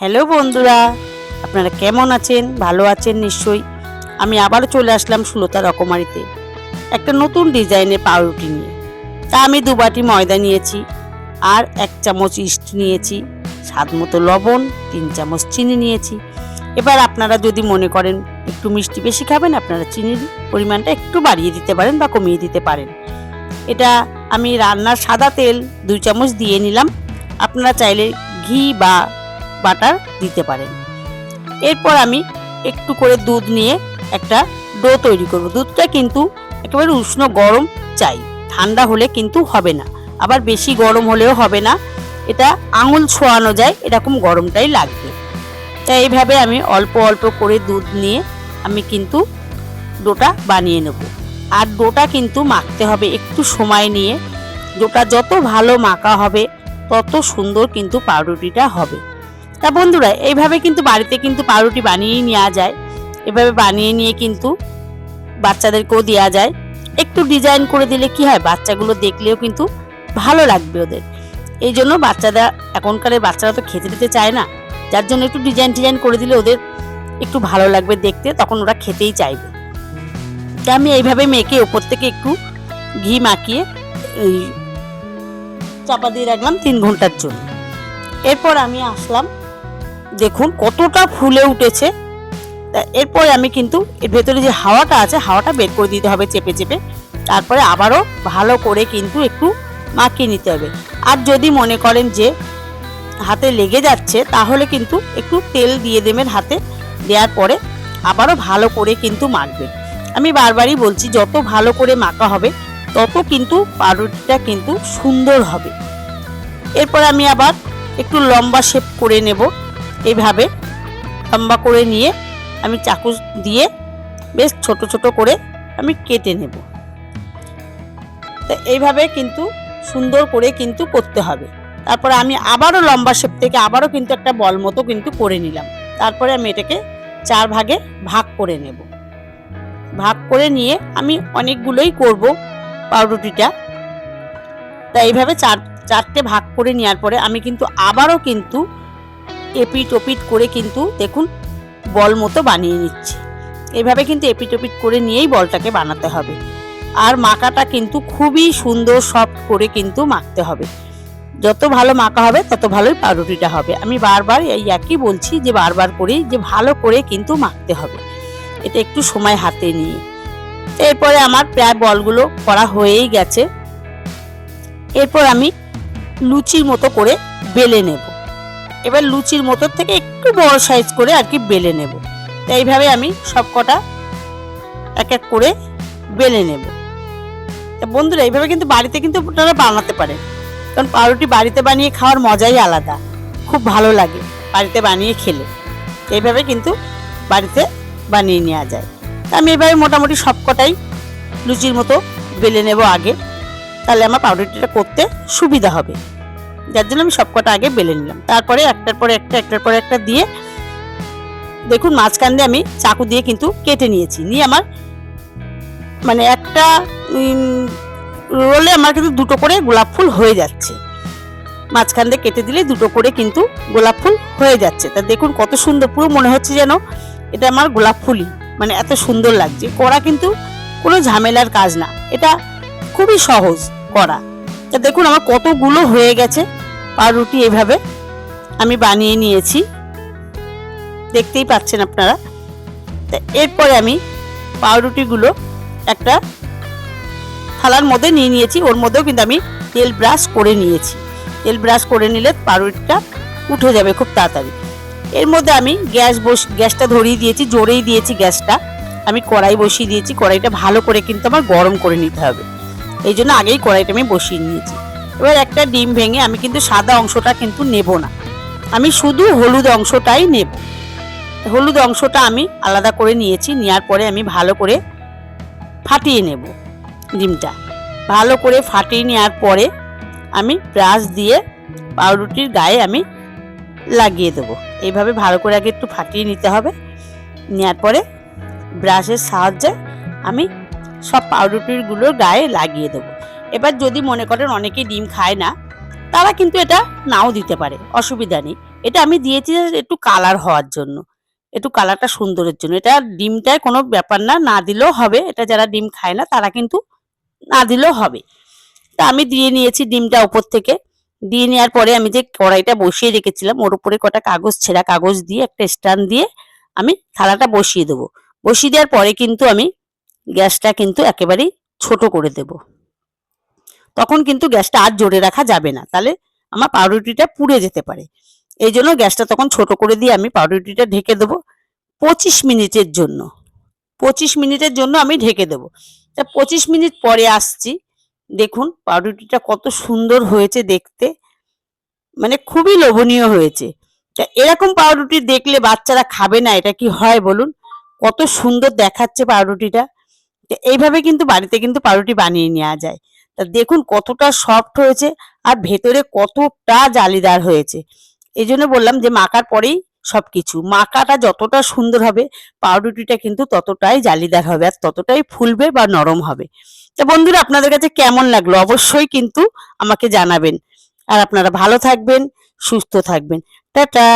Hello বন্ধুরা, আপনারা কেমন আছেন? ভালো আছেন নিশ্চয়ই। আমি আবারও চলে আসলাম সুলতা রকমারিতে, একটা নতুন ডিজাইনের পাউরুটি নিয়ে। তা আমি দু বাটি ময়দা নিয়েছি, আর এক চামচ ইস্ট নিয়েছি, স্বাদ মতো লবণ, তিন চামচ চিনি নিয়েছি। এবার আপনারা যদি মনে করেন একটু মিষ্টি বেশি খাবেন, আপনারা চিনির পরিমাণটা একটু বাড়িয়ে দিতে পারেন বা কমিয়ে দিতে পারেন। এটা আমি রান্নার সাদা তেল দুই চামচ দিয়ে নিলাম। আপনারা চাইলে ঘি বা বাটার দিতে পারেন। এরপর আমি একটু করে দুধ নিয়ে একটা ডো তৈরি করব। দুধটা কিন্তু একেবারে উষ্ণ গরম চাই। ঠান্ডা হলে কিন্তু হবে না। আবার বেশি গরম হলেও হবে না। এটা আঙুল ছোঁয়ানো যায়, এরকম গরমটাই লাগবে। তাই এইভাবে আমি অল্প অল্প করে দুধ নিয়ে আমি কিন্তু ডোটা বানিয়ে নেব। আর ডোটা কিন্তু মাখতে হবে। একটু সময় নিয়ে। ডোটা যত ভালো মাখা হবে, তত সুন্দর কিন্তু পাউরুটিটা হবে। তা বন্ধুরা, এইভাবে কিন্তু বাড়িতে কিন্তু পাউরুটি বানিয়েই নেওয়া যায়। এভাবে বানিয়ে নিয়ে কিন্তু বাচ্চাদেরকেও দেওয়া যায়। একটু ডিজাইন করে দিলে কি হয়, বাচ্চাগুলো দেখলেও কিন্তু ভালো লাগবে ওদের। এই জন্য বাচ্চারা এখনকারের বাচ্চারা তো খেতে দিতে চায় না। যার জন্য একটু ডিজাইন ডিজাইন করে দিলে ওদের একটু ভালো লাগবে দেখতে, তখন ওরা খেতেই চাইবে। তা আমি এইভাবে মেখে ওপর থেকে একটু ঘি মাখিয়ে চাপা দিয়ে রাখলাম তিন ঘণ্টার জন্য। এরপর আমি আসলাম দেখুন কতটা ফুলে উঠেছে। এরপরে আমি কিন্তু এর ভেতরে যে হাওয়াটা আছে, হাওয়াটা বের করে দিতে হবে চেপে চেপে। তারপরে আবারও ভালো করে কিন্তু একটু মাখিয়ে নিতে হবে। আর যদি মনে করেন যে হাতে লেগে যাচ্ছে, তাহলে কিন্তু একটু তেল দিয়ে দেবেন হাতে। দেওয়ার পরে আবারও ভালো করে কিন্তু মাখবেন। আমি বারবারই বলছি, যত ভালো করে মাখা হবে, তত কিন্তু পাউরুটিটা কিন্তু সুন্দর হবে। এরপর আমি আবার একটু লম্বা শেপ করে নেব। এইভাবে লম্বা করে নিয়ে আমি চাকু দিয়ে বেশ ছোট ছোট করে আমি কেটে নেব। তো এইভাবে কিন্তু সুন্দর করে কিন্তু করতে হবে। তারপরে আমি আবারও লম্বা শেপ থেকে আবারও কিন্তু একটা বল মতো কিন্তু করে নিলাম। তারপরে আমি এটাকে চার ভাগে ভাগ করে নেব। ভাগ করে নিয়ে আমি অনেকগুলোই করব পাউরুটিটা। তা এইভাবে চার, চারটে ভাগ করে নেওয়ার পরে আমি কিন্তু আবারও কিন্তু এপিট ওপিট করে কিন্তু দেখুন বল মতো বানিয়ে নিচ্ছি। এভাবে কিন্তু এপিট ওপিট করে নিয়েই বলটাকে বানাতে হবে। আর মাকাটা কিন্তু খুবই সুন্দর, সফট করে কিন্তু মাখতে হবে। যত ভালো মাখা হবে, তত ভালোই পাউরুটিটা হবে। আমি বারবার এই একই বলছি যে বারবার করেই যে ভালো করে কিন্তু মাখতে হবে। এটা একটু সময় হাতে নিয়ে। এরপরে আমার প্রায় বলগুলো করা হয়েই গেছে। এরপর আমি লুচির মতো করে বেলে নেব। এবার লুচির মতো থেকে একটু বড় সাইজ করে আর কি বেলে নেব। তো এইভাবে আমি সব কটা এক এক করে বেলে নেব। বন্ধুরা, এইভাবে কিন্তু বাড়িতে কিন্তু আপনারা বানাতে পারেন। কারণ পাউরুটি বাড়িতে বানিয়ে খাওয়ার মজাই আলাদা। খুব ভালো লাগে বাড়িতে বানিয়ে খেলে। এইভাবে কিন্তু বাড়িতে বানিয়ে নেওয়া যায়। আমি এভাবে মোটামুটি সব কটাই লুচির মতো বেলে নেব আগে। তাহলে আমার পাউরুটিটা করতে সুবিধা হবে। যার জন্য আমি সবকটা আগে বেলে নিলাম। তারপরে একটার পরে একটা, একটার পরে একটা দিয়ে দেখুন মাঝখান দিয়ে আমি চাকু দিয়ে কিন্তু কেটে নিয়েছি। নিয়ে আমার মানে একটা রোলে আমার কিন্তু দুটো করে গোলাপ ফুল হয়ে যাচ্ছে। মাঝখান দিয়ে কেটে দিলে দুটো করে কিন্তু গোলাপ ফুল হয়ে যাচ্ছে। তা দেখুন কত সুন্দর, পুরো মনে হচ্ছে যেন এটা আমার গোলাপ ফুলই। মানে এত সুন্দর লাগছে। করা কিন্তু কোনো ঝামেলার কাজ না। এটা খুবই সহজ করা। তা দেখুন আমার কতগুলো হয়ে গেছে পাউরুটি এভাবে আমি বানিয়ে নিয়েছি। দেখতেই পাচ্ছেন আপনারা। তা এরপরে আমি পাউরুটিগুলো একটা থালার মধ্যে নিয়ে নিয়েছি, ওর মধ্যেও কিন্তু আমি তেল ব্রাশ করে নিয়েছি। তেল ব্রাশ করে নিলে পাউরুটিটা উঠে যাবে খুব তাড়াতাড়ি। এর মধ্যে আমি গ্যাস বস, গ্যাসটা ধরিয়ে দিয়েছি, জোরেই দিয়েছি গ্যাসটা। আমি কড়াই বসিয়ে দিয়েছি, কড়াইটা ভালো করে কিন্তু আমার গরম করে নিতে হবে। এই জন্য আগেই কড়াইটা আমি বসিয়ে নিয়েছি। এবার একটা ডিম ভেঙে আমি কিন্তু সাদা অংশটা কিন্তু নেব না। আমি শুধু হলুদ অংশটাই নেব। হলুদ অংশটা আমি আলাদা করে নিয়েছি, নেওয়ার পরে আমি ভালো করে ফাটিয়ে নেব ডিমটা। ভালো করে ফাটিয়ে নেওয়ার পরে আমি ব্রাশ দিয়ে পাউরুটির গায়ে আমি লাগিয়ে দেবো। এইভাবে ভালো করে আগে একটু ফাটিয়ে নিতে হবে। নেওয়ার পরে ব্রাশের সাহায্যে আমি সব পাউরুটিগুলোর গায়ে লাগিয়ে দেবো। এবার যদি মনে করেন অনেকে ডিম খায় না, তারা কিন্তু এটা নাও দিতে পারে, অসুবিধা নেই। এটা আমি দিয়েছি একটু কালার হওয়ার জন্য, একটু কালারটা সুন্দরের জন্য। এটা ডিমটায় কোনো ব্যাপার না না দিলেও হবে, এটা যারা ডিম খায় না, তারা কিন্তু না দিলেও হবে। তা আমি দিয়ে নিয়েছি ডিমটা ওপর থেকে। দিয়ে নেওয়ার পরে আমি যে কড়াইটা বসিয়ে রেখেছিলাম, ওর উপরে কটা কাগজ, ছেঁড়া কাগজ দিয়ে, একটা স্ট্যান্ড দিয়ে আমি থালাটা বসিয়ে দেবো। বসিয়ে দেওয়ার পরে কিন্তু আমি গ্যাসটা কিন্তু একেবারেই ছোট করে দেব। তখন কিন্তু গ্যাসটা আর জোরে রাখা যাবে না। তাহলে আমার পাউরুটিটা পুড়ে যেতে পারে। এই জন্য গ্যাসটা তখন ছোট করে দিয়ে আমি পাউরুটিটা ঢেকে দেবো পঁচিশ মিনিটের জন্য। পঁচিশ মিনিটের জন্য আমি ঢেকে দেবো। তা পঁচিশ মিনিট পরে আসছি। দেখুন পাউরুটিটা কত সুন্দর হয়েছে দেখতে। মানে খুবই লোভনীয় হয়েছে। তা এরকম পাউরুটি দেখলে বাচ্চারা খাবে না, এটা কি হয় বলুন? কত সুন্দর দেখাচ্ছে পাউরুটিটা। এইভাবে কিন্তু বাড়িতে কিন্তু পাউরুটি বানিয়ে নেওয়া যায়। তা দেখুন কতটা সফট হয়েছে আর ভেতরে কতটা জালিদার হয়েছে। এই জন্য বললাম যে মাখার পরেই সব কিছু মাখাটা যতটা সুন্দর হবে, পাউরুটিটা কিন্তু ততটাই জালিদার হবে আর ততটাই ফুলবে বা নরম হবে। তো বন্ধুরা, আপনাদের কাছে কেমন লাগল অবশ্যই কিন্তু আমাকে জানাবেন। আর আপনারা ভালো থাকবেন, সুস্থ থাকবেন। টাটা!